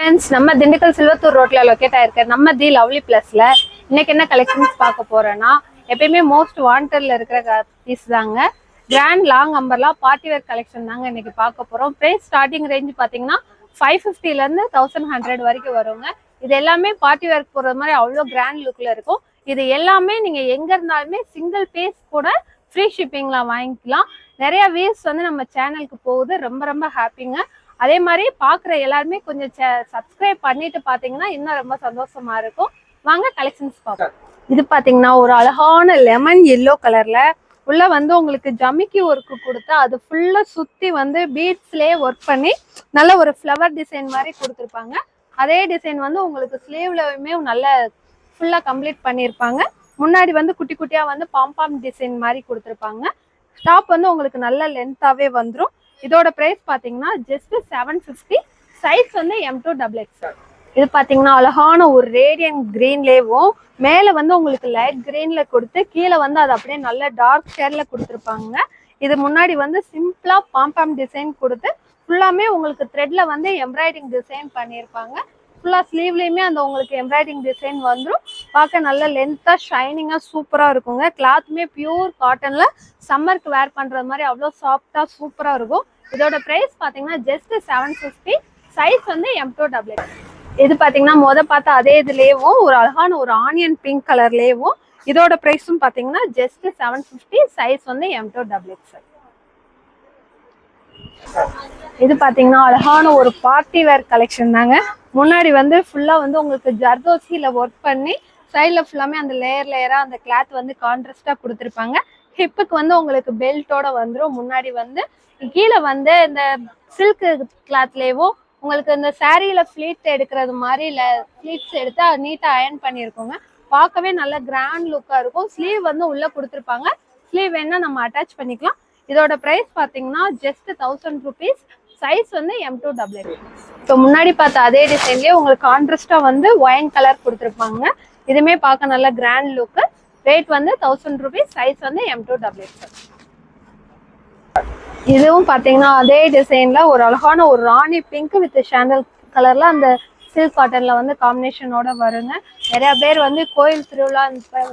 Friends நம்ம திண்டுக்கல் சில்வத்தூர் ரோட்ல locate ஆயிருக்க. நம்ம தி லவ்லி பிளஸ்ல இன்னைக்கு என்ன கலெக்ஷன்ஸ் பார்க்க போறோம்னா எப்பயுமே மோஸ்ட் வாண்டட்ல இருக்கிற பீஸ் தாங்க. Grand long umbrella party wear collection தாங்க இன்னைக்கு பார்க்க போறோம். பிரைஸ் ஸ்டார்டிங் ரேஞ்ச் பாத்தீங்கன்னா ஃபைவ் ஃபிஃப்டில இருந்து தௌசண்ட் ஹண்ட்ரட் வரைக்கும் வருங்க. இது எல்லாமே பார்ட்டி வேர்க் போறது மாதிரி அவ்வளோ கிராண்ட் லுக்ல இருக்கும். இது எல்லாமே நீங்க எங்க இருந்தாலுமே சிங்கிள் பீஸ் கூட ஃப்ரீ ஷிப்பிங்லாம் வாங்கிக்கலாம். நிறைய வியூஸ் வந்து நம்ம சேனலுக்கு போகுது. ரொம்ப ரொம்ப ஹாப்பிங்க அதே மாதிரி பார்க்குற எல்லாருமே கொஞ்சம் சப்ஸ்கிரைப் பண்ணிட்டு பார்த்தீங்கன்னா இன்னும் ரொம்ப சந்தோஷமா இருக்கும். வாங்க கலெக்ஷன்ஸ் பார்ப்போம். இது பார்த்தீங்கன்னா ஒரு அழகான லெமன் எல்லோ கலர்ல உள்ள வந்து உங்களுக்கு ஜமிக்கி ஒர்க்கு கொடுத்து அது ஃபுல்லா சுத்தி வந்து பீட்ஸ்லயே ஒர்க் பண்ணி நல்ல ஒரு ஃப்ளவர் டிசைன் மாதிரி கொடுத்துருப்பாங்க. அதே டிசைன் வந்து உங்களுக்கு ஸ்லீவ்லயுமே நல்ல ஃபுல்லா கம்ப்ளீட் பண்ணியிருப்பாங்க முன்னாடி வந்து குட்டி குட்டியா வந்து பாம்பாம் டிசைன் மாதிரி கொடுத்துருப்பாங்க. டாப் வந்து உங்களுக்கு நல்ல லென்த்தாவே வந்துடும் இதோட பிரைஸ் பார்த்தீங்கன்னா ஜஸ்ட் செவன் ஃபிஃப்டி சைஸ் வந்து எம் டூ டபுள் எக்ஸ் இது பார்த்தீங்கன்னா அழகான ஒரு ரேடியன் கிரீன்லேவும் மேலே வந்து உங்களுக்கு லைட் க்ரீனில் கொடுத்து கீழே வந்து அது அப்படியே நல்ல டார்க் ஷேரில் கொடுத்துருப்பாங்க இது முன்னாடி வந்து சிம்பிளாக பாம்பாம் டிசைன் கொடுத்து ஃபுல்லாமே உங்களுக்கு த்ரெட்ல வந்து எம்ப்ராய்டிங் டிசைன் பண்ணியிருப்பாங்க. ஃபுல்லாக ஸ்லீவ்லேயுமே அந்த உங்களுக்கு எம்ப்ராய்டிங் டிசைன் வந்துடும் பார்க்க நல்ல லென்த்தாக ஷைனிங்காக சூப்பராக இருக்குங்க. கிளாத்துமே பியூர் காட்டனில் சம்மருக்கு வேர் பண்ணுறது மாதிரி அவ்வளோ சாஃப்டாக சூப்பராக இருக்கும். இதோட ப்ரைஸ் பார்த்தீங்கன்னா ஜஸ்ட் செவன் ஃபிஃப்டி சைஸ் வந்து எம் டூ டபுள் இது பார்த்தீங்கன்னா முத பார்த்தா அதே இதுலேயும் ஒரு அழகான ஒரு ஆனியன் பிங்க் கலர்லேயும் இதோட ப்ரைஸும் பார்த்தீங்கன்னா ஜஸ்ட் செவன் ஃபிஃப்டி சைஸ் வந்து எம் டூ டபுள் எக்ஸ் இது பார்த்தீங்கன்னா அழகான ஒரு பார்ட்டி வேர் கலெக்ஷன் தாங்க. முன்னாடி வந்து ஃபுல்லாக வந்து உங்களுக்கு ஜர்தோசியில் ஒர்க் பண்ணி சைடில் ஃபுல்லாமே அந்த லேயர் லேயராக அந்த கிளாத் வந்து கான்ட்ராஸ்டாக கொடுத்துருப்பாங்க. ஹிப்புக்கு வந்து உங்களுக்கு பெல்ட்டோட வந்துடும் முன்னாடி வந்து கீழே வந்து இந்த சில்க்கு கிளாத்லேயோ உங்களுக்கு இந்த சாரியில ஃப்ளீட் எடுக்கிறது மாதிரி இல்லை ஃப்ளீட்ஸ் எடுத்து நீட்டாக அயர்ன் பண்ணியிருக்கோங்க பார்க்கவே நல்ல கிராண்ட் லுக்காக இருக்கும். ஸ்லீவ் வந்து உள்ளே கொடுத்துருப்பாங்க. ஸ்லீவ் வேணால் நம்ம அட்டாச் பண்ணிக்கலாம். இதோட ப்ரைஸ் பார்த்தீங்கன்னா ஜஸ்ட் தௌசண்ட் ருபீஸ் சைஸ் வந்து எம் டூ டபுள் இப்போ முன்னாடி பார்த்த அதே டிசைன்லேயே உங்களுக்கு கான்ட்ரஸ்டாக வந்து ஒயின் கலர் கொடுத்துருப்பாங்க. இதுவுமே பார்க்க நல்ல கிராண்ட் லுக்கு ரேட் வந்து தௌசண்ட் ருபீஸ் சைஸ் வந்து எம் டூ டபுள் இதுவும் பார்த்தீங்கன்னா அதே டிசைனில் ஒரு அழகான ஒரு ராணி பிங்க் வித் சாண்டல் கலரில் அந்த சில்க் காட்டனில் வந்து காம்பினேஷனோட வருங்க. நிறைய பேர் வந்து கோயில் திருவிழா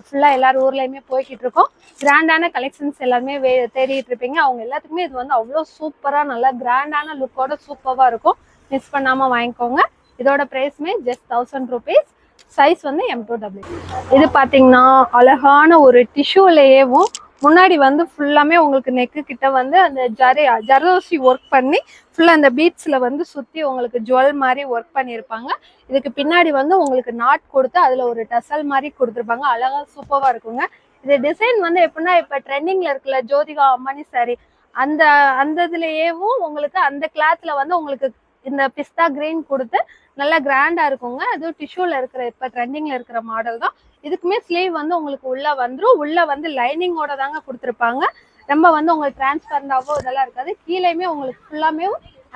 ஃபுல்லாக எல்லார் ஊர்லேயுமே போய்கிட்டு இருக்கோம். கிராண்டான கலெக்ஷன்ஸ் எல்லாருமே வே தேடிட்டு இருப்பீங்க. அவங்க எல்லாத்துக்குமே இது வந்து அவ்வளோ சூப்பராக நல்லா கிராண்டான லுக்கோட சூப்பராக இருக்கும். மிஸ் பண்ணாமல் வாங்கிக்கோங்க. இதோட ப்ரைஸ்மே ஜஸ்ட் தௌசண்ட் ருபீஸ் சைஸ் வந்து எம் டூ டபுள் இது பார்த்தீங்கன்னா அழகான ஒரு டிஷ்யூலேயேவும் முன்னாடி வந்து ஃபுல்லாமே உங்களுக்கு நெக்கு கிட்ட வந்து அந்த ஜரி ஜரோசி ஒர்க் பண்ணி ஃபுல்லாக அந்த பீட்ஸில் வந்து சுற்றி உங்களுக்கு ஜுவல் மாதிரி ஒர்க் பண்ணியிருப்பாங்க. இதுக்கு பின்னாடி வந்து உங்களுக்கு நாட் கொடுத்து அதில் ஒரு டசல் மாதிரி கொடுத்துருப்பாங்க. அழகாக சூப்பராக இருக்குங்க. இது டிசைன் வந்து எப்படின்னா இப்போ ட்ரெண்டிங்கில் இருக்குல்ல ஜோதிகா அம்மானி சாரி அந்த அந்த இதுலேயேவும் உங்களுக்கு அந்த கிளாத்தில் வந்து உங்களுக்கு இந்த பிஸ்தா கிரீன் கொடுத்து நல்லா கிராண்டா இருக்குங்க. அதுவும் டிஷ்யூல இருக்கிற இப்ப ட்ரெண்டிங்ல இருக்கிற மாடல் தான். இதுக்குமே ஸ்லீவ் வந்து உங்களுக்கு உள்ள வந்துடும் உள்ள வந்து லைனிங்கோட தாங்க கொடுத்துருப்பாங்க. ரொம்ப வந்து உங்களுக்கு டிரான்ஸ்பரண்டாவோ இதெல்லாம் இருக்காது. கீழேயுமே உங்களுக்கு ஃபுல்லாமே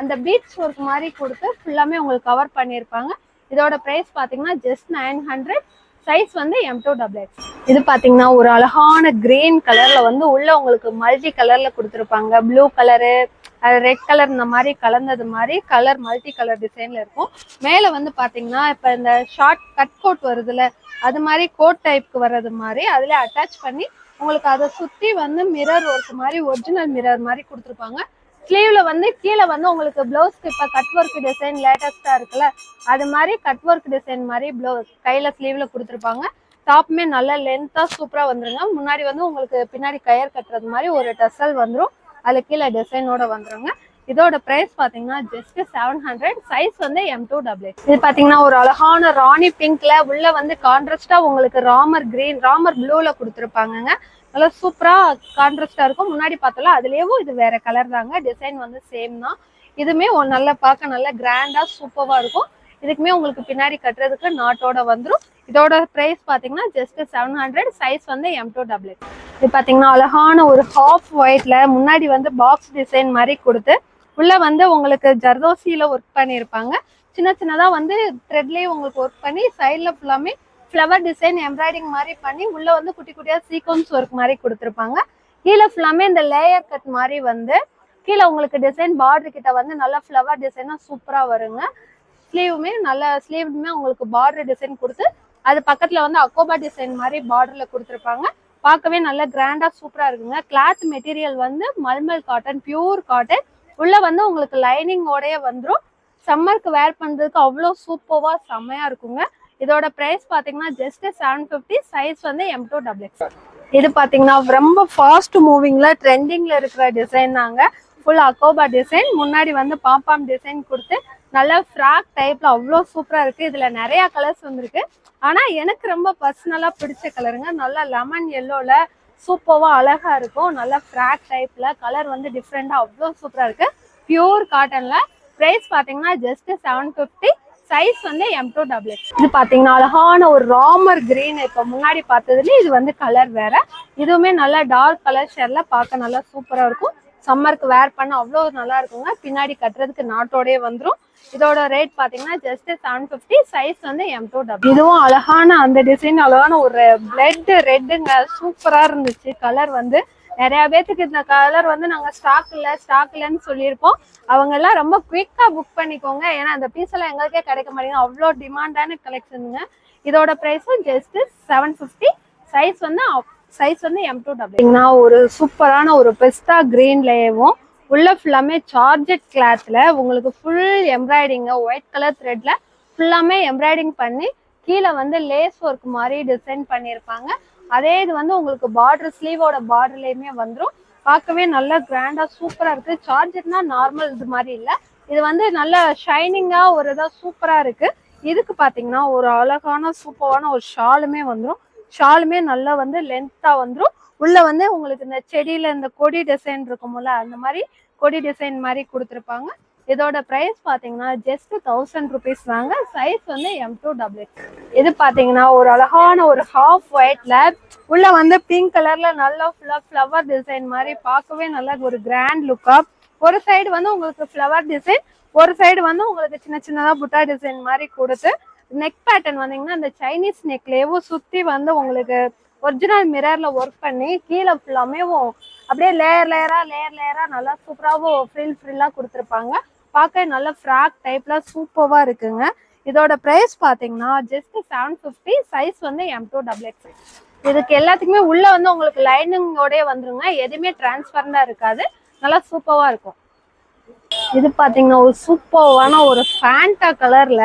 அந்த பீச் ஒர்க் மாதிரி கொடுத்து ஃபுல்லாமே உங்களுக்கு கவர் பண்ணியிருப்பாங்க. இதோட ப்ரைஸ் பார்த்தீங்கன்னா ஜஸ்ட் நைன் ஹண்ட்ரட் சைஸ் வந்து எம் டூ டபுள் எக்ஸ் இது பார்த்தீங்கன்னா ஒரு அழகான கிரீன் கலர்ல வந்து உள்ள உங்களுக்கு மல்டி கலர்ல கொடுத்துருப்பாங்க. ப்ளூ கலரு அது ரெட் கலர் இந்த மாதிரி கலந்தது மாதிரி கலர் மல்டி கலர் டிசைன்ல இருக்கும். மேலே வந்து பார்த்தீங்கன்னா இப்போ இந்த ஷார்ட் கட் கோட் வருதுல அது மாதிரி கோட் டைப்க்கு வர்றது மாதிரி அதில் அட்டாச் பண்ணி உங்களுக்கு அதை சுற்றி வந்து மிரர் ஒர்க் மாதிரி ஒரிஜினல் மிரர் மாதிரி கொடுத்துருப்பாங்க. ஸ்லீவ்ல வந்து கீழே வந்து உங்களுக்கு பிளவுஸ்க்கு இப்போ கட் ஒர்க் டிசைன் லேட்டஸ்டா இருக்குல்ல அது மாதிரி கட் ஒர்க் டிசைன் மாதிரி பிளவுஸ் கையில ஸ்லீவ்ல கொடுத்துருப்பாங்க. டாப்புமே நல்ல லென்த்தா சூப்பரா வந்துருங்க. முன்னாடி வந்து உங்களுக்கு பின்னாடி கயர் கட்டுறது மாதிரி ஒரு டசல் வந்துடும் அதில் கீழே டிசைனோட வந்துருங்க. இதோட பிரைஸ் பாத்தீங்கன்னா ஜஸ்ட் செவன் ஹண்ட்ரட் சைஸ் வந்து எம் டூ டபுள் இது பாத்தீங்கன்னா ஒரு அழகான ராணி பிங்க்ல உள்ள வந்து கான்ட்ராஸ்டா உங்களுக்கு ராமர் கிரீன் ராமர் ப்ளூல கொடுத்துருப்பாங்கங்க. நல்லா சூப்பரா கான்ட்ராஸ்டா இருக்கும். முன்னாடி பார்த்தோம்ல அதுலயும் இது வேற கலர் தாங்க. டிசைன் வந்து சேம் தான். இதுமே நல்லா பார்க்க நல்லா கிராண்டா சூப்பரா இருக்கும். இதுக்குமே உங்களுக்கு பின்னாடி கட்டுறதுக்கு நாட்டோட வந்துடும் இதோட பிரைஸ் பார்த்தீங்கன்னா ஜஸ்ட் செவன் ஹண்ட்ரட் சைஸ் வந்து எம் டூ டபுள் இது பார்த்தீங்கன்னா அழகான ஒரு ஹாஃப் ஒயிட்ல முன்னாடி வந்து பாக்ஸ் டிசைன் மாதிரி கொடுத்து உள்ள வந்து உங்களுக்கு ஜர்தோசியில ஒர்க் பண்ணியிருப்பாங்க. சின்ன சின்னதாக வந்து த்ரெட்லேயும் உங்களுக்கு ஒர்க் பண்ணி சைடில் ஃபுல்லாமே ஃப்ளவர் டிசைன் எம்ப்ராய்டிங் மாதிரி பண்ணி உள்ளே வந்து குட்டி குட்டியாக சீக்வன்ஸ் ஒர்க் மாதிரி கொடுத்துருப்பாங்க. கீழே ஃபுல்லாமே இந்த லேயர் கட் மாதிரி வந்து கீழே உங்களுக்கு டிசைன் பார்டர் கிட்ட வந்து நல்லா ஃப்ளவர் டிசைனாக சூப்பராக வருங்க. ஸ்லீவுமே நல்ல ஸ்லீவுமே உங்களுக்கு பார்டர் டிசைன் கொடுத்து அது பக்கத்தில் வந்து அக்கோபா டிசைன் மாதிரி பார்டரில் கொடுத்துருப்பாங்க. பார்க்கவே நல்ல கிராண்டா சூப்பரா இருக்குங்க. கிளாத் மெட்டீரியல் வந்து மல்மல் காட்டன் பியூர் காட்டன் உள்ள வந்து உங்களுக்கு லைனிங்கோடய வந்துடும் சம்மருக்கு வேர் பண்ணுறதுக்கு அவ்வளோ சூப்பர்வா செம்மையா இருக்குங்க. இதோட ப்ரைஸ் பார்த்தீங்கன்னா ஜஸ்ட் செவன் ஃபிஃப்டி சைஸ் வந்து எம் டூ டபுள் எக்ஸ் இது பார்த்தீங்கன்னா ரொம்ப ஃபாஸ்ட் மூவிங்ல ட்ரெண்டிங்ல இருக்கிற டிசைன் தாங்க. ஃபுல் அக்கோபா டிசைன் முன்னாடி வந்து பாம்பாம் டிசைன் கொடுத்து நல்ல ஃப்ராக் டைப்பில் அவ்வளோ சூப்பராக இருக்குது இதில் நிறையா கலர்ஸ் வந்திருக்கு. ஆனால் எனக்கு ரொம்ப பர்சனலாக பிடிச்ச கலருங்க நல்லா லெமன் எல்லோவில் சூப்பராக அழகாக இருக்கும். நல்லா ஃப்ராக் டைப்பில் கலர் வந்து டிஃப்ரெண்ட்டாக அவ்வளோ சூப்பராக இருக்குது பியூர் காட்டனில் பிரைஸ் பார்த்தீங்கன்னா ஜஸ்ட் செவன் ஃபிஃப்டி சைஸ் வந்து எம் டூ டபுள் எக்ஸ் இது பார்த்தீங்கன்னா அழகான ஒரு ராமர் கிரீன் இப்போ முன்னாடி பார்த்ததுலேயே இது வந்து கலர் வேற. இதுவுமே நல்லா டார்க் கலர் ஷேர்ல பார்க்க நல்லா சூப்பராக இருக்கும். சம்மருக்கு வேர் பண்ண அவ்வளோ நல்லா இருக்குங்க பின்னாடி கட்டுறதுக்கு நாட்டோடயே வந்துடும் இதோட ரேட் பாத்தீங்கன்னா ஜஸ்ட் செவன் ஃபிஃப்டி சைஸ் வந்து எம் டூ டபுள் இதுவும் அழகான அந்த டிசைன் அழகான ஒரு பிளட் ரெட்டுங்க சூப்பரா இருந்துச்சு. கலர் வந்து நிறைய பேத்துக்கு இந்த கலர் வந்து நாங்க ஸ்டாக் இல்ல ஸ்டாக் இல்லைன்னு சொல்லியிருப்போம். அவங்க எல்லாம் ரொம்ப குயிக்கா புக் பண்ணிக்கோங்க. ஏன்னா அந்த பீஸ் எல்லாம் எங்களுக்கே கிடைக்க மாட்டேங்குது. அவ்வளோ டிமாண்டான கலெக்ஷனுங்க இதோட ப்ரைஸும் ஜஸ்ட் செவன் ஃபிஃப்டி சைஸ் வந்து சைஸ் வந்து எம் டூ டபுள்னா ஒரு சூப்பரான ஒரு பெஸ்டா கிரீன்லேயும் உள்ள ஃபுல்லாமே சார்ஜட் கிளாத்ல உங்களுக்கு ஃபுல் எம்ப்ராய்டிங்க ஒயிட் கலர் த்ரெட்ல ஃபுல்லாமே எம்ப்ராய்டிங் பண்ணி கீழே வந்து லேஸ் ஒர்க் மாதிரி டிசைன் பண்ணியிருப்பாங்க. அதே இது வந்து உங்களுக்கு பார்டர் ஸ்லீவோட பார்டர்லேயுமே வந்துடும் பார்க்கவே நல்லா கிராண்டா சூப்பரா இருக்கு. சார்ஜர்னா நார்மல் இது மாதிரி இல்லை. இது வந்து நல்ல ஷைனிங்கா ஒரு இதாக சூப்பரா இருக்கு. இதுக்கு பார்த்தீங்கன்னா ஒரு அழகான சூப்பரான ஒரு ஷாலுமே வந்துடும் ஷாலுமே நல்லா வந்து லென்த்தா வந்துடும் உள்ள வந்து உங்களுக்கு இந்த செடியில இந்த கொடி டிசைன் இருக்கும்ல அந்த மாதிரி கொடி டிசைன் மாதிரி கொடுத்துருப்பாங்க. இதோட ப்ரைஸ் பார்த்தீங்கன்னா ஜஸ்ட் தௌசண்ட் ருபீஸ் தாங்க. சைஸ் வந்து எம் டூ டபுள் இது பார்த்தீங்கன்னா ஒரு அழகான ஒரு ஹாஃப் ஒயிட்ல உள்ள வந்து பிங்க் கலர்ல நல்லா ஃபுல்லா ஃப்ளவர் டிசைன் மாதிரி பார்க்கவே நல்லா ஒரு கிராண்ட் லுக்கா ஒரு சைடு வந்து உங்களுக்கு ஃப்ளவர் டிசைன் ஒரு சைடு வந்து உங்களுக்கு சின்ன சின்னதாக புட்டா டிசைன் மாதிரி கொடுத்து நெக் பேட்டர்ன் வந்தீங்கன்னா அந்த சைனீஸ் நெக்லேயும் சுத்தி வந்து உங்களுக்கு ஒரிஜினல் மிரர்ல ஒர்க் பண்ணி கீழே ஃபுல்லாமே அப்படியே லேயர் லேயரா லேயர் லேயரா நல்லா சூப்பராகவும் ஃப்ரில் ஃப்ரில்லா கொடுத்துருப்பாங்க. பார்க்க நல்ல ஃப்ராக் டைப்ல சூப்பராக இருக்குங்க. இதோட ப்ரைஸ் பார்த்தீங்கன்னா ஜஸ்ட் செவன் ஃபிஃப்டி சைஸ் வந்து எம் டூ டபுள் எக்ஸ் இதுக்கு எல்லாத்துக்குமே உள்ள வந்து உங்களுக்கு லைனிங்கோடய வந்துருங்க. எதுவுமே டிரான்ஸ்பரண்டா இருக்காது. நல்லா சூப்பராக இருக்கும். இது பார்த்தீங்கன்னா ஒரு சூப்பரான ஒரு ஃபேண்டா கலர்ல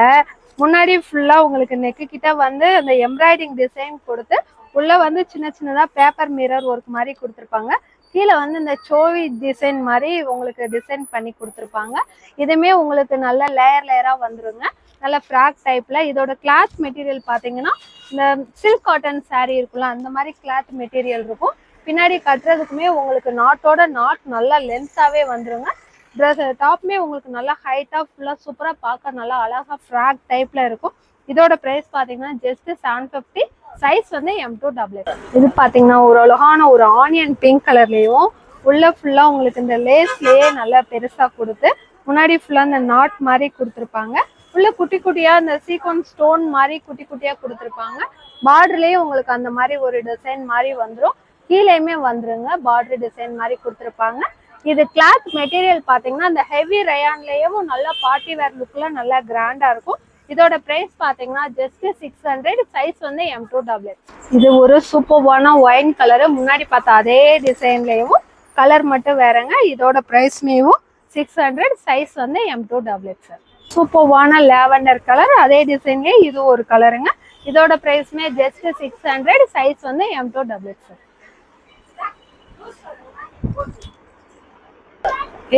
முன்னாடி ஃபுல்லா உங்களுக்கு நெக்கு கிட்ட வந்து அந்த எம்ப்ராய்டிங் டிசைன் கொடுத்து உள்ள வந்து சின்ன சின்னதா பேப்பர் மிரர் ஒர்க் மாதிரி கொடுத்துருப்பாங்க. கீழே வந்து இந்த சோவி டிசைன் மாதிரி உங்களுக்கு டிசைன் பண்ணி கொடுத்துருப்பாங்க. இதுவுமே உங்களுக்கு நல்ல லேயர் லேயரா வந்துருங்க. நல்ல ஃப்ராக் டைப்ல இதோட கிளாத் மெட்டீரியல் பார்த்தீங்கன்னா இந்த சில்க் காட்டன் saree இருக்குல்ல அந்த மாதிரி கிளாத் மெட்டீரியல் இருக்கும். பின்னாடி கட்டுறதுக்குமே உங்களுக்கு நாட்டோட நாட் நல்லா லென்த்தாவே வந்துருங்க. ட்ரெஸ் டாப்மே உங்களுக்கு நல்லா ஹைட்டாக ஃபுல்லாக சூப்பராக பார்க்க நல்லா அழகாக ஃப்ராக் டைப்பில் இருக்கும். இதோட ப்ரைஸ் பார்த்தீங்கன்னா ஜஸ்ட்டு செவன் ஃபிஃப்டி சைஸ் வந்து எம் டூ டபுள் இது பார்த்தீங்கன்னா ஒரு அழகான ஒரு ஆனியன் பிங்க் கலர்லேயும் உள்ளே ஃபுல்லாக உங்களுக்கு இந்த லேஸ்லேயே நல்லா பெருசாக கொடுத்து முன்னாடி ஃபுல்லாக இந்த நாட் மாதிரி கொடுத்துருப்பாங்க. உள்ள குட்டி குட்டியாக இந்த சீக்வன்ஸ் ஸ்டோன் மாதிரி குட்டி குட்டியாக கொடுத்துருப்பாங்க. பார்டர்லயே உங்களுக்கு அந்த மாதிரி ஒரு டிசைன் மாதிரி வந்துடும் கீழேயுமே வந்துருங்க பார்டர் டிசைன் மாதிரி கொடுத்துருப்பாங்க. இது கிளாத் மெட்டீரியல் பாத்தீங்கன்னா இந்த ஹெவி ரயான்லயும் நல்லா பார்ட்டி வேர் லுக்ல நல்லா கிராண்டா இருக்கும். இதோட பிரைஸ் பாத்தீங்கன்னா ஜஸ்ட் சிக்ஸ் ஹண்ட்ரட் சைஸ் வந்து எம் டூ டபுள் இது ஒரு சூப்பர்வான ஒயின் கலரு முன்னாடி பார்த்தா அதே டிசைன்லயும் கலர் மட்டும் வேறங்க. இதோட பிரைஸ்மேவும் சிக்ஸ் ஹண்ட்ரட் சைஸ் வந்து எம் டூ டபுள் சார் சூப்பர்வான லேவண்டர் கலர் அதே டிசைன்லயே இது ஒரு கலருங்க இதோட பிரைஸ்மே ஜஸ்ட் சிக்ஸ் ஹண்ட்ரட் சைஸ் வந்து எம் டூ டபுள் சார்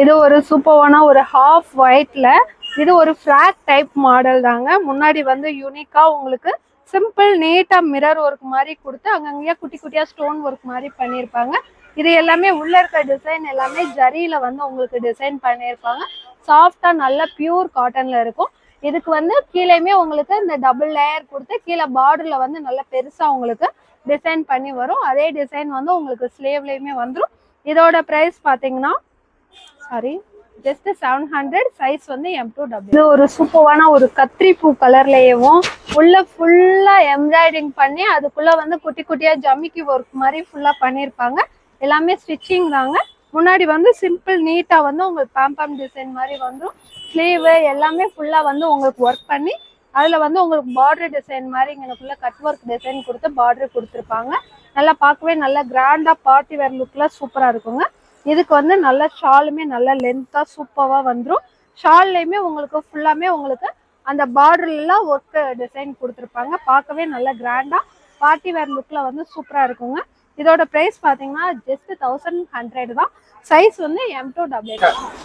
இது ஒரு சூப்பர்வான ஒரு ஹாஃப் ஒயிட்ல இது ஒரு ஃபிளாக் டைப் மாடல் தாங்க. முன்னாடி வந்து யூனிக்காக உங்களுக்கு சிம்பிள் நீட்டாக மிரர் ஒர்க் மாதிரி கொடுத்து அங்கங்கேயே குட்டி குட்டியாக ஸ்டோன் ஒர்க் மாதிரி பண்ணியிருப்பாங்க. இது எல்லாமே உள்ளே இருக்க டிசைன் எல்லாமே ஜரியில் வந்து உங்களுக்கு டிசைன் பண்ணியிருப்பாங்க. சாஃப்டாக நல்ல பியூர் காட்டனில் இருக்கும். இதுக்கு வந்து கீழேயுமே உங்களுக்கு இந்த டபுள் லேயர் கொடுத்து கீழே பார்டரில் வந்து நல்ல பெருசாக உங்களுக்கு டிசைன் பண்ணி வரும். அதே டிசைன் வந்து உங்களுக்கு ஸ்லேவ்லயுமே வந்துடும் இதோட ப்ரைஸ் பார்த்தீங்கன்னா sorry just seven hundred size வந்து எம் டூ டபுள் இது ஒரு சூப்பரான ஒரு கத்திரி பூ கலர்லயவும் உள்ள ஃபுல்லா எம்ப்ராய்டிங் பண்ணி அதுக்குள்ள வந்து குட்டி குட்டியா ஜமிக்கி ஒர்க் மாதிரி ஃபுல்லா பண்ணியிருப்பாங்க. எல்லாமே ஸ்டிச்சிங் தாங்க. முன்னாடி வந்து சிம்பிள் நீட்டா வந்து உங்களுக்கு பேம்பம் டிசைன் மாதிரி வந்துடும் ஸ்லீவு எல்லாமே ஃபுல்லாக வந்து உங்களுக்கு ஒர்க் பண்ணி அதில் வந்து உங்களுக்கு பார்டர் டிசைன் மாதிரி இங்கே கட் ஒர்க் டிசைன் கொடுத்து பார்டர் கொடுத்துருப்பாங்க. நல்லா பார்க்கவே நல்லா கிராண்டா பார்ட்டி வேர் லுக்ல சூப்பராக இருக்குங்க. இதுக்கு வந்து நல்ல ஷாலுமே நல்ல லென்த்தாக சூப்பராக வந்துடும் ஷால்லையுமே உங்களுக்கு ஃபுல்லாமே உங்களுக்கு அந்த பார்டர்லாம் ஒர்க்கு டிசைன் கொடுத்துருப்பாங்க. பார்க்கவே நல்ல கிராண்டாக பார்ட்டி வேர் லுக்கில் வந்து சூப்பராக இருக்குங்க. இதோட ப்ரைஸ் பார்த்தீங்கன்னா ஜஸ்ட் தௌசண்ட் ஹண்ட்ரட் தான். சைஸ் வந்து எம் டூ டபுள்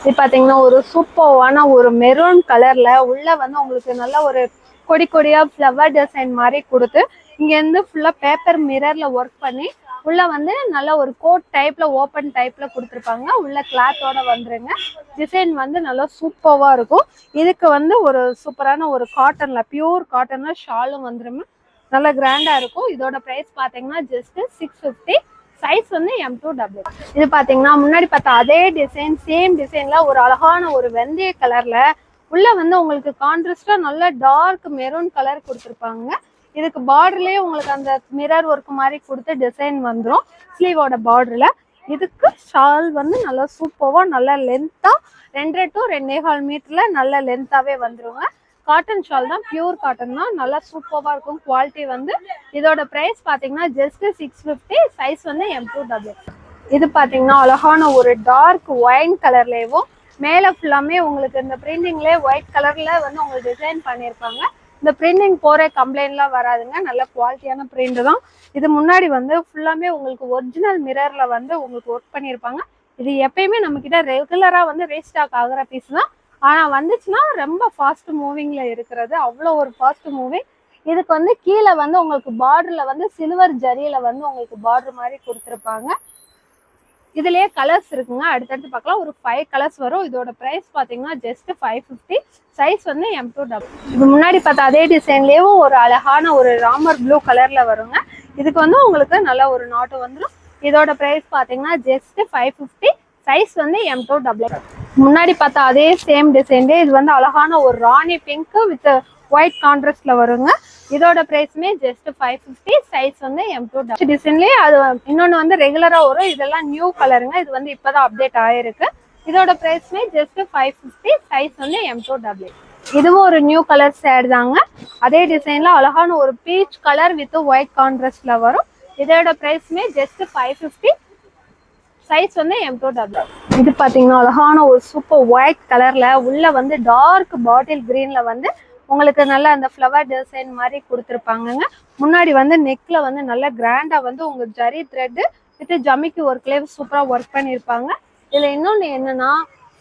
இது பார்த்தீங்கன்னா ஒரு சூப்பர்வான ஒரு மெரூன் கலரில் உள்ள வந்து உங்களுக்கு நல்ல ஒரு கொடி கொடியாக ஃப்ளவர் டிசைன் மாதிரி கொடுத்து இங்கேருந்து ஃபுல்லாக பேப்பர் மிரரில் ஒர்க் பண்ணி உள்ள வந்து நல்ல ஒரு கோட் டைப்ல ஓப்பன் டைப்ல கொடுத்துருப்பாங்க. உள்ள கிளாத்தோட வந்துருங்க. டிசைன் வந்து நல்லா சூப்பராக இருக்கும். இதுக்கு வந்து ஒரு சூப்பரான ஒரு காட்டன்ல பியூர் காட்டன்ல ஷாலும் வந்துருமே நல்லா கிராண்டா இருக்கும். இதோட பிரைஸ் பாத்தீங்கன்னா ஜஸ்ட் சிக்ஸ் ஃபிஃப்டி சைஸ் வந்து எம் டூ டபுள் இது பாத்தீங்கன்னா முன்னாடி பார்த்தா அதே டிசைன் சேம் டிசைன்ல ஒரு அழகான ஒரு வெந்தய கலர்ல உள்ள வந்து உங்களுக்கு கான்ட்ராஸ்டா நல்ல டார்க் மெரூன் கலர் கொடுத்துருப்பாங்க. இதுக்கு பார்டர்லயே உங்களுக்கு அந்த மிரர் ஒர்க் மாதிரி கொடுத்து டிசைன் வந்துடும் ஸ்லீவோட பார்டர்ல இதுக்கு ஷால் வந்து நல்லா சூப்பராக நல்லா லென்த்தா ரெண்டரை டு ரெண்டே கால் மீட்டர்ல நல்ல லென்த்தாவே வந்துருங்க. காட்டன் ஷால் தான் பியூர் காட்டன் தான். நல்லா சூப்பராக இருக்கும். குவாலிட்டி வந்து இதோட ப்ரைஸ் பார்த்தீங்கன்னா ஜஸ்ட் சிக்ஸ் ஃபிஃப்டி சைஸ் வந்து எம் டூ டபுள் இது பார்த்தீங்கன்னா அழகான ஒரு டார்க் ஒயின் கலர்லேயும் மேலே ஃபுல்லாமே உங்களுக்கு இந்த பிரிண்டிங்லேயே ஒயிட் கலரில் வந்து உங்களுக்கு டிசைன் பண்ணியிருப்பாங்க இந்த பிரிண்டிங் போகிற கம்ப்ளைண்ட்லாம் வராதுங்க. நல்ல குவாலிட்டியான பிரிண்ட் தான். இது முன்னாடி வந்து ஃபுல்லாமே உங்களுக்கு ஒரிஜினல் மிரரில் வந்து உங்களுக்கு ஒர்க் பண்ணியிருப்பாங்க. இது எப்பயுமே நம்மக்கிட்ட ரெகுலராக வந்து ரீஸ்டாக் ஆகிற பீஸ் தான். ஆனால் வந்துச்சுன்னா ரொம்ப ஃபாஸ்ட் மூவிங்கில் இருக்கிறது. அவ்வளோ ஒரு ஃபாஸ்ட் மூவிங் இதுக்கு வந்து கீழே வந்து உங்களுக்கு பார்டரில் வந்து சில்வர் ஜரியில் வந்து உங்களுக்கு பார்டர் மாதிரி கொடுத்துருப்பாங்க. இதுலயே கலர்ஸ் இருக்குங்க. அடுத்தடுத்து பார்க்கலாம். ஒரு ஃபைவ் கலர்ஸ் வரும். இதோட ப்ரைஸ் பார்த்தீங்கன்னா ஜஸ்ட் ஃபைவ் ஃபிஃப்டி சைஸ் வந்து எம் டூ டபுள் இது முன்னாடி பார்த்தா அதே டிசைன்லேயும் ஒரு அழகான ஒரு ராமர் ப்ளூ கலர்ல வருங்க. இதுக்கு வந்து உங்களுக்கு நல்ல ஒரு நாட்டு வந்துடும் இதோட ப்ரைஸ் பார்த்தீங்கன்னா ஜஸ்ட் ஃபைவ் ஃபிஃப்டி சைஸ் வந்து எம் டூ டபுள் முன்னாடி பார்த்தா அதே சேம் டிசைன்லேயே இது வந்து அழகான ஒரு ராணி பிங்க் வித் ஒயிட் கான்ட்ராஸ்ட்ல வருங்க. இதோட ப்ரைஸுமே ஜஸ்ட் ஃபைவ் ஃபிஃப்டி சைஸ் வந்து எம் டூ டிசைன்லேயே அது இன்னொன்று வந்து ரெகுலராக வரும். இதெல்லாம் நியூ கலருங்க இது வந்து இப்போதான் அப்டேட் ஆயிருக்கு. இதோட பிரைஸ்மே ஜஸ்ட் ஃபைவ் ஃபிஃப்டி சைஸ் வந்து எம் டூ டபுள் இதுவும் ஒரு நியூ கலர் சேட் தாங்க. அதே டிசைன்ல அழகான ஒரு பீச் கலர் வித் ஒயிட் கான்ட்ராஸ்ட்ல வரும். இதோட பிரைஸ்மே ஜஸ்ட் ஃபைவ் ஃபிஃப்டி சைஸ் வந்து எம் டூ டபுள் இது பார்த்தீங்கன்னா அழகான ஒரு சூப்பர் ஒயிட் கலர்ல உள்ள வந்து டார்க் பாட்டில் கிரீன்ல வந்து உங்களுக்கு நல்ல அந்த ஃப்ளவர் டிசைன் மாதிரி கொடுத்துருப்பாங்கங்க. முன்னாடி வந்து நெக்கில் வந்து நல்லா கிராண்டாக வந்து உங்கள் ஜரி த்ரெட்டு வித்து ஜமிக்கு ஒர்க்லேயே சூப்பராக ஒர்க் பண்ணியிருப்பாங்க இதில் இன்னொன்று என்னன்னா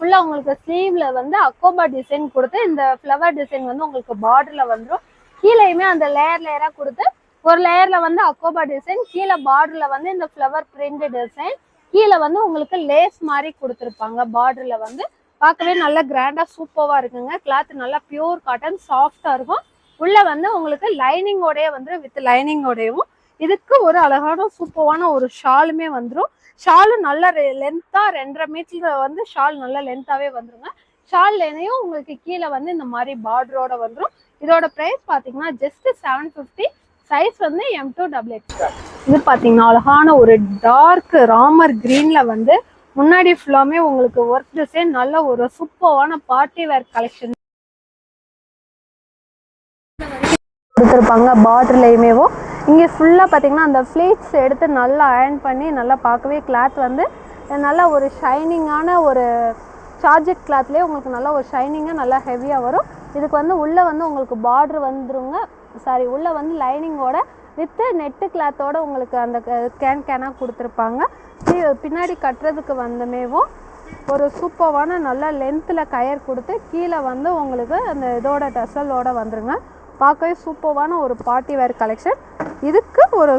ஃபுல்லாக உங்களுக்கு ஸ்லீவில் வந்து அக்கோபா டிசைன் கொடுத்து இந்த ஃப்ளவர் டிசைன் வந்து உங்களுக்கு பார்டரில் வந்துடும் கீழேயுமே அந்த லேயர் லேயராக கொடுத்து ஒரு லேயரில் வந்து அக்கோபா டிசைன் கீழே பார்டரில் வந்து இந்த ஃப்ளவர் பிரிண்ட் டிசைன் கீழே வந்து உங்களுக்கு லேஸ் மாதிரி கொடுத்துருப்பாங்க பார்டரில் வந்து. பார்க்கவே நல்லா கிராண்டாக சூப்பராக இருக்குங்க. கிளாத் நல்லா பியூர் காட்டன் சாஃப்டாக இருக்கும். உள்ள வந்து உங்களுக்கு லைனிங்கோடய வந்து வித் லைனிங்கோடையும் இதுக்கு ஒரு அழகான சூப்பரான ஒரு ஷாலுமே வந்துடும் ஷாலு நல்ல லென்த்தாக ரெண்டரை மீட்டர் வந்து ஷால் நல்லா லென்த்தாகவே வந்துருங்க. ஷால் உங்களுக்கு கீழே வந்து இந்த மாதிரி பார்டரோட வந்துடும் இதோட ப்ரைஸ் பார்த்தீங்கன்னா ஜஸ்ட் செவன் ஃபிஃப்டி சைஸ் வந்து எம் டூ டபுள் எக்ஸ் இது பார்த்தீங்கன்னா அழகான ஒரு டார்க் ராமர் க்ரீனில் வந்து முன்னாடி ஃபுல்லாமே உங்களுக்கு ஒர்க் டிசைன் நல்ல ஒரு சூப்பரான பார்ட்டி வேர் கலெக்ஷன் கொடுத்துருப்பாங்க பார்டர்லையுமேவோ இங்கே ஃபுல்லாக பார்த்தீங்கன்னா அந்த ஃப்ளீட்ஸ் எடுத்து நல்லா அயர்ன் பண்ணி நல்லா பார்க்கவே கிளாத் வந்து நல்லா ஒரு ஷைனிங்கான ஒரு சார்ஜெட் கிளாத்லேயே உங்களுக்கு நல்லா ஒரு ஷைனிங்காக நல்லா ஹெவியாக வரும். இதுக்கு வந்து உள்ளே வந்து உங்களுக்கு பார்ட்ரு வந்துருங்க. சாரி உள்ளே வந்து லைனிங்கோட வித்து நெட்டு கிளாத்தோடு உங்களுக்கு அந்த கேன் கேனாக கொடுத்துருப்பாங்க. பின்னாடி கட்டுறதுக்கு வந்தமேவும் ஒரு சூப்பரான நல்ல லென்த்தில் கயர் கொடுத்து கீழே வந்து உங்களுக்கு அந்த இதோட டசலோட வந்துருங்க. பார்க்கவே சூப்பரான ஒரு பார்ட்டி வேர் கலெக்ஷன் இதுக்கு ஒரு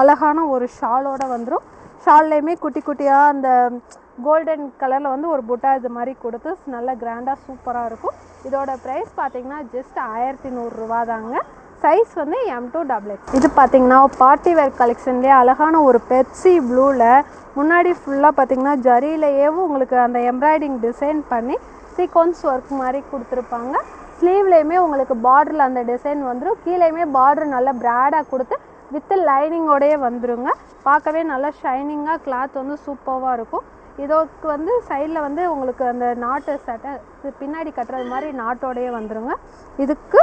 அழகான ஒரு ஷாலோட வந்துடும் ஷால்லையுமே குட்டி குட்டியாக அந்த கோல்டன் கலரில் வந்து ஒரு புட்டா இது மாதிரி கொடுத்து நல்ல கிராண்டாக சூப்பராக இருக்கும். இதோட ப்ரைஸ் பார்த்தீங்கன்னா ஜஸ்ட் ஆயிரத்தி நூறுரூவா தாங்க சைஸ் வந்து எம் டூ டபுள் எக்ஸ் இது பார்த்தீங்கன்னா பார்ட்டி வேர் கலெக்ஷன்லேயே அழகான ஒரு பெப்சி ப்ளூவில் முன்னாடி ஃபுல்லாக பார்த்தீங்கன்னா ஜரியிலேயேவும் உங்களுக்கு அந்த எம்ப்ராய்டிங் டிசைன் பண்ணி சீக்வன்ஸ் ஒர்க் மாதிரி கொடுத்துருப்பாங்க. ஸ்லீவ்லேயுமே உங்களுக்கு பார்டரில் அந்த டிசைன் வந்துடும் கீழேயுமே பார்டர் நல்லா ப்ராடாக கொடுத்து வித் லைனிங்கோடயே வந்துருங்க. பார்க்கவே நல்லா ஷைனிங்காக கிளாத் வந்து சூப்பராக இருக்கும். இதோக்கு வந்து சைடில் வந்து உங்களுக்கு அந்த நாட்டு சட்டை இது பின்னாடி கட்டுறது மாதிரி நாட்டோடையே வந்துருங்க. இதுக்கு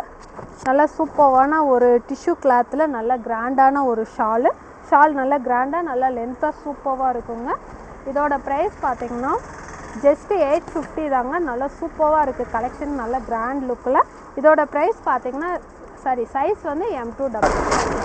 நல்லா சூப்பரான ஒரு டிஷ்யூ கிளாத்தில் நல்ல கிராண்டான ஒரு ஷாலு ஷால் நல்லா கிராண்டாக நல்லா லென்த்தாக சூப்பராக இருக்குங்க. இதோட ப்ரைஸ் பார்த்தீங்கன்னா ஜஸ்ட்டு எயிட் ஃபிஃப்டி தாங்க. நல்லா சூப்பராக இருக்குது கலெக்ஷன் நல்ல கிராண்ட் லுக்கில் இதோட ப்ரைஸ் பார்த்தீங்கன்னா சாரி சைஸ் வந்து எம் டூ டபுள்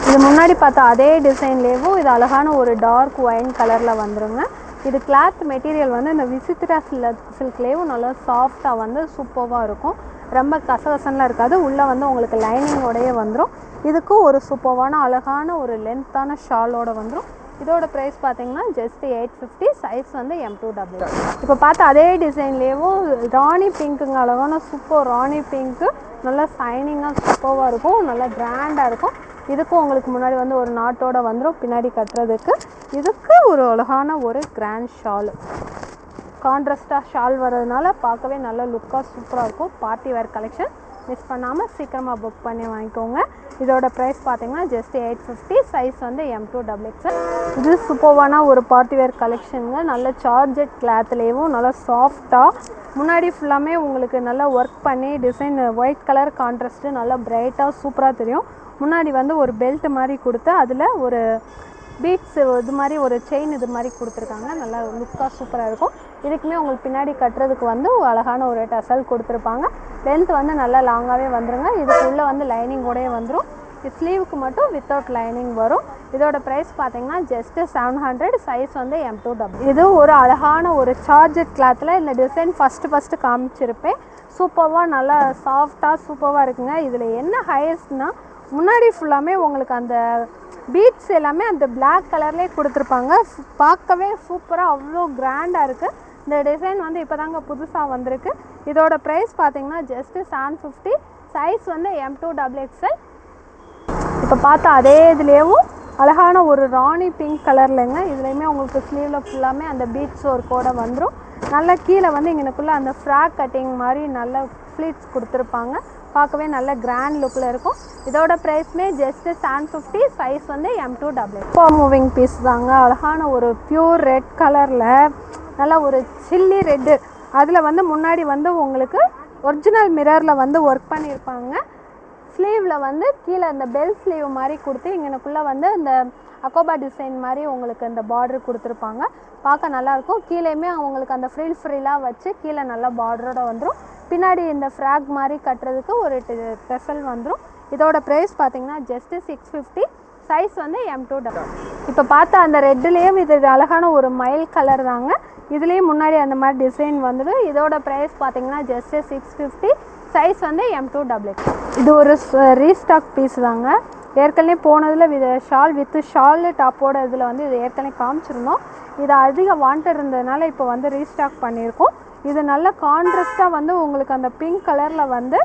இது முன்னாடி பார்த்தா அதே டிசைன்லேயும் இது அழகான ஒரு டார்க் ஒயின் கலரில் வந்துருங்க. இது கிளாத் மெட்டீரியல் வந்து இந்த விசித்திரா சில சில்க்லேயும் நல்லா சாஃப்டாக வந்து சூப்பராக இருக்கும். ரொம்ப கசகசன்லாம் இருக்காது. உள்ளே வந்து உங்களுக்கு லைனிங்கோடையே வந்துடும் இதுக்கும் ஒரு சூப்பரான அழகான ஒரு லென்த்தான ஷாலோட வந்துடும் இதோட ப்ரைஸ் பார்த்தீங்கன்னா ஜஸ்ட் எயிட் ஃபிஃப்டி சைஸ் வந்து எம் டூ டபுள் இப்போ பார்த்தா அதே டிசைன்லேயும் ராணி பிங்க்குங்க அழகான சூப்பர் ராணி பிங்க்கு நல்லா சைனிங்காக சூப்பராக இருக்கும். நல்லா கிராண்டாக இருக்கும். இதுக்கும் உங்களுக்கு முன்னாடி வந்து ஒரு நாட்டோட வந்துடும் பின்னாடி கட்டுறதுக்கு இதுக்கு ஒரு அழகான ஒரு கிராண்ட் ஷால் கான்ட்ராஸ்டாக ஷால் வர்றதுனால பார்க்கவே நல்ல லுக்காக சூப்பராக இருக்கும். பார்ட்டி வேர் கலெக்ஷன் மிஸ் பண்ணாமல் சீக்கிரமாக புக் பண்ணி வாங்கிக்கோங்க. இதோட ப்ரைஸ் பார்த்தீங்கன்னா ஜஸ்ட் எயிட் ஃபிஃப்டி சைஸ் வந்து எம் டூ டபுள் எக்ஸல் இது சூப்பர்வான ஒரு பார்ட்டி வேர் கலெக்ஷனுங்க நல்ல சார்ஜட் கிளாத்லேயும் நல்லா சாஃப்டாக முன்னாடி ஃபுல்லாமே உங்களுக்கு நல்லா ஒர்க் பண்ணி டிசைன் ஒயிட் கலர் கான்ட்ராஸ்ட்டு நல்லா பிரைட்டாக சூப்பராக தெரியும். முன்னாடி வந்து ஒரு பெல்ட் மாதிரி கொடுத்து அதில் ஒரு பீட்ஸு இது மாதிரி ஒரு செயின் இது மாதிரி கொடுத்துருக்காங்க நல்லா லுக்காக சூப்பராக இருக்கும். இதுக்குமே உங்களுக்கு பின்னாடி கட்டுறதுக்கு வந்து அழகான ஒரு டசல் கொடுத்துருப்பாங்க. லென்த் வந்து நல்லா லாங்காகவே வந்துருங்க. இதுக்குள்ளே வந்து வந்து லைனிங்கோடயே வந்துடும் ஸ்லீவுக்கு மட்டும் வித்தவுட் லைனிங் வரும். இதோட ப்ரைஸ் பார்த்தீங்கன்னா ஜஸ்ட்டு செவன் ஹண்ட்ரட் சைஸ் வந்து எம் டூ டபுள் இது ஒரு அழகான ஒரு சார்ஜட் கிளாத்தில் இந்த டிசைன் ஃபஸ்ட்டு ஃபஸ்ட்டு காமிச்சிருப்பேன். சூப்பராக நல்லா சாஃப்டாக சூப்பராக இருக்குங்க. இதில் என்ன ஹையஸ்ட்னால் முன்னாடி ஃபுல்லாமே உங்களுக்கு அந்த பீட்ஸ் எல்லாமே அந்த பிளாக் கலர்லேயே கொடுத்துருப்பாங்க. பார்க்கவே சூப்பராக அவ்வளோ கிராண்டாக இருக்குது இந்த டிசைன் வந்து இப்போ தாங்க புதுசாக வந்திருக்கு. இதோட ப்ரைஸ் பார்த்தீங்கன்னா ஜஸ்ட்டு செவன் ஃபிஃப்டி சைஸ் வந்து எம் டூ டபுள் எக்ஸ்எல் இப்போ பார்த்தா அதே இதுலேயும் அழகான ஒரு ராணி பிங்க் கலர்லங்க இதுலேயுமே உங்களுக்கு ஸ்லீவில் ஃபுல்லாமே அந்த பீட்ஸ் ஒரு கோடை வந்துடும் நல்லா கீழே வந்து இங்கனக்குள்ளே அந்த ஃப்ராக் கட்டிங் மாதிரி நல்ல ஃப்ளீட்ஸ் கொடுத்துருப்பாங்க. பார்க்கவே நல்ல கிராண்ட் லுக்கில் இருக்கும். இதோட ப்ரைஸ்மே ஜஸ்ட்டு செவன் ஃபிஃப்டி சைஸ் வந்து எம் டூ டபுள் இப்போ மூவிங் பீஸ் தாங்க. அழகான ஒரு ப்யூர் ரெட் கலரில் நல்லா ஒரு சில்லி ரெட்டு அதில் வந்து முன்னாடி வந்து உங்களுக்கு ஒரிஜினல் மிரரில் வந்து ஒர்க் பண்ணியிருப்பாங்க ஸ்லீவில் வந்து கீழே இந்த பெல் ஸ்லீவ் மாதிரி கொடுத்து இங்கனக்குள்ளே வந்து இந்த அக்கோபா டிசைன் மாதிரி உங்களுக்கு இந்த பார்டர் கொடுத்துருப்பாங்க. பார்க்க நல்லாயிருக்கும். கீழேயுமே அவங்களுக்கு அந்த ஃப்ரில் ஃப்ரில்லாக வச்சு கீழே நல்லா பார்டரோட வந்துடும் பின்னாடி இந்த ஃப்ராக் மாதிரி கட்டுறதுக்கு ஒரு டெசல் வந்துடும் இதோட ப்ரைஸ் பார்த்தீங்கன்னா ஜஸ்ட்டு சிக்ஸ் ஃபிஃப்டி சைஸ் வந்து எம் டூ டபுள் இப்போ பார்த்தா அந்த ரெட்டுலேயும் இது அழகான ஒரு மயில் கலர் தாங்க. இதுலேயும் முன்னாடி அந்த மாதிரி டிசைன் வந்துடும் இதோட ப்ரைஸ் பார்த்தீங்கன்னா ஜஸ்ட்டு சிக்ஸ் ஃபிஃப்டி சைஸ் வந்து எம் டூ டபுள் இது ஒரு ரீஸ்டாக் பீஸ் தாங்க. ஏற்கனவே போனதில் வித ஷால் வித்து ஷால் டாப்போட இதில் வந்து இது ஏற்கனவே காமிச்சிருந்தோம். இது அதிக வாண்ட் இருந்ததுனால இப்போ வந்து ரீஸ்டாக் பண்ணியிருக்கோம். இது நல்ல கான்ட்ரஸ்ட்டாக வந்து உங்களுக்கு அந்த பிங்க் கலரில் வந்து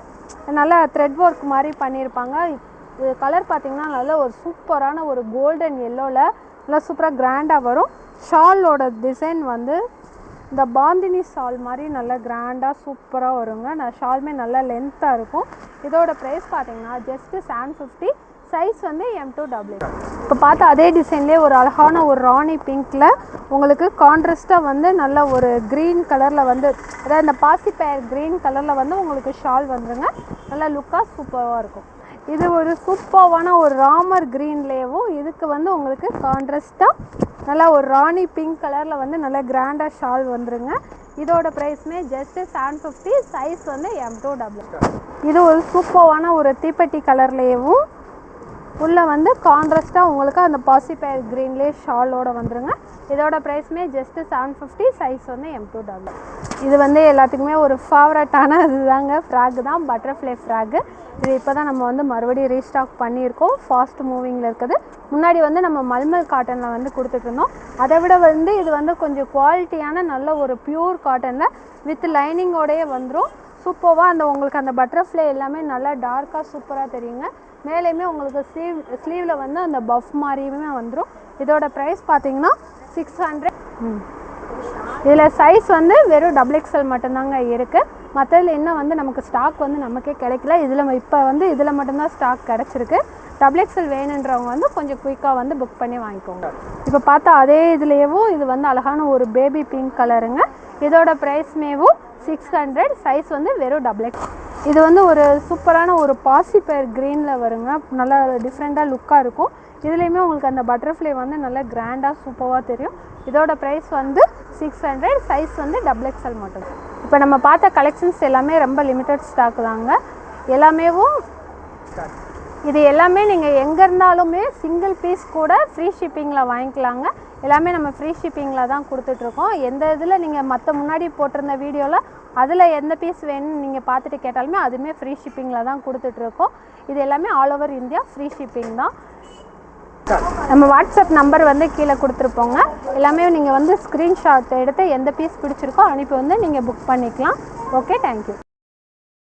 நல்ல த்ரெட் ஒர்க் மாதிரி பண்ணியிருப்பாங்க. இது கலர் பார்த்திங்கன்னா நல்ல ஒரு சூப்பரான ஒரு கோல்டன் எல்லோவில் நல்லா சூப்பராக கிராண்டாக வரும். ஷாலோட டிசைன் வந்து இந்த பாந்தினி ஷால் மாதிரி நல்லா கிராண்டாக சூப்பராக வருங்க. நான் ஷாலுமே நல்லா லென்த்தாக இருக்கும். இதோட ப்ரைஸ் பார்த்தீங்கன்னா ஜஸ்ட்டு செவன் ஃபிஃப்டி சைஸ் வந்து எம் டூ டபுள்யூ இப்போ பார்த்தா அதே டிசைன்லேயே ஒரு அழகான ஒரு ராணி பிங்க்கில் உங்களுக்கு கான்ட்ராஸ்ட்டாக வந்து நல்ல ஒரு க்ரீன் கலரில் வந்து அதாவது இந்த பாசிப்பயர் க்ரீன் கலரில் வந்து உங்களுக்கு ஷால் வந்துருங்க. நல்லா லுக்காக சூப்பராக இருக்கும். இது ஒரு சூப்பர்வான ஒரு ராமர் க்ரீன்லேயும் இதுக்கு வந்து உங்களுக்கு கான்ட்ராஸ்ட்டாக நல்லா ஒரு ராணி பிங்க் கலரில் வந்து நல்லா கிராண்டாக ஷால் வந்துருங்க. இதோட ப்ரைஸ்மே ஜஸ்ட்டு செவன் ஃபிஃப்டி சைஸ் வந்து எம் டூ டபுள் இது ஒரு சூப்பர்வான ஒரு தீப்பெட்டி கலர்லேயும் உள்ளே வந்து கான்ட்ராஸ்ட்டாக உங்களுக்கு அந்த பாசிப்பயர் க்ரீன்லேயே ஷாலோட வந்துருங்க. இதோட ப்ரைஸ்மே ஜஸ்ட்டு செவன் ஃபிஃப்டி சைஸ் வந்து எம் டூ டபுள் இது வந்து எல்லாத்துக்குமே ஒரு ஃபேவரட்டான இதுதாங்க. ஃப்ராக் தான் பட்டர்ஃப்ளை ஃப்ராக்கு இது இப்போ தான் நம்ம வந்து மறுபடியும் ரீஸ்டாக் பண்ணியிருக்கோம். ஃபாஸ்ட் மூவிங்கில் இருக்குது. முன்னாடி வந்து நம்ம மல்மல் காட்டனில் வந்து கொடுத்துட்ருந்தோம் அதை விட வந்து இது வந்து கொஞ்சம் குவாலிட்டியான நல்ல ஒரு பியூர் காட்டனில் வித் லைனிங்கோடயே வந்துடும் சூப்பராக அந்த உங்களுக்கு அந்த பட்டர்ஃப்ளை எல்லாமே நல்லா டார்க்காக சூப்பராக தெரியுங்க. மேலேயுமே உங்களுக்கு ஸ்லீவ் ஸ்லீவில் வந்து அந்த பஃப் மாதிரியுமே வந்துடும் இதோட ப்ரைஸ் பார்த்தீங்கன்னா சிக்ஸ் ஹண்ட்ரட் இதில் சைஸ் வந்து வெறும் டபுள் எக்ஸ்எல் மட்டும்தாங்க இருக்குது மற்றதில் இன்னும் வந்து நமக்கு ஸ்டாக் வந்து நமக்கே கிடைக்கல. இதில் இப்போ வந்து இதில் மட்டும்தான் ஸ்டாக் கிடச்சிருக்கு. டபுள் எக்ஸல் வேணுன்றவங்க வந்து கொஞ்சம் குயிக்காக வந்து புக் பண்ணி வாங்கிக்கோங்க. இப்போ பார்த்தா அதே இதுலேயேவும் இது வந்து அழகான ஒரு பேபி பிங்க் கலருங்க இதோட ப்ரைஸ்மேவும் சிக்ஸ் ஹண்ட்ரட் சைஸ் வந்து வெறும் டபுள் எக்ஸ் இது வந்து ஒரு சூப்பரான ஒரு பாசிப்பயர் க்ரீனில் வருங்க. நல்லா டிஃப்ரெண்ட்டாக லுக்காக இருக்கும். இதுலேயுமே உங்களுக்கு அந்த பட்டர்ஃப்ளை வந்து நல்லா கிராண்டாக சூப்பராக தெரியும். இதோட ப்ரைஸ் வந்து சிக்ஸ் ஹண்ட்ரட் சைஸ் வந்து டபுள் எக்ஸ்எல் மட்டும். இப்போ நம்ம பார்த்த கலெக்ஷன்ஸ் எல்லாமே ரொம்ப லிமிட்டட் ஸ்டாக் தாங்க. எல்லாமேவும் இது எல்லாமே நீங்கள் எங்கே இருந்தாலுமே சிங்கிள் பீஸ் கூட ஃப்ரீ ஷிப்பிங்கில் வாங்கிக்கலாங்க. எல்லாமே நம்ம ஃப்ரீ ஷிப்பிங்கில் தான் கொடுத்துட்ருக்கோம். எந்த இதில் நீங்கள் மற்ற முன்னாடி போட்டிருந்த வீடியோவில் அதில் எந்த பீஸ் வேணும்னு நீங்கள் பார்த்துட்டு கேட்டாலுமே அதுவுமே ஃப்ரீ ஷிப்பிங்கில் தான் கொடுத்துட்ருக்கோம். இது எல்லாமே all over India free shipping தான். நம்ம வாட்ஸ்அப் நம்பர் வந்து கீழே கொடுத்துருப்போங்க. எல்லாமே நீங்கள் வந்து ஸ்க்ரீன்ஷாட் எடுத்து எந்த பீஸ் பிடிச்சிருக்கோ அனுப்பி வந்து நீங்கள் புக் பண்ணிக்கலாம். Okay thank you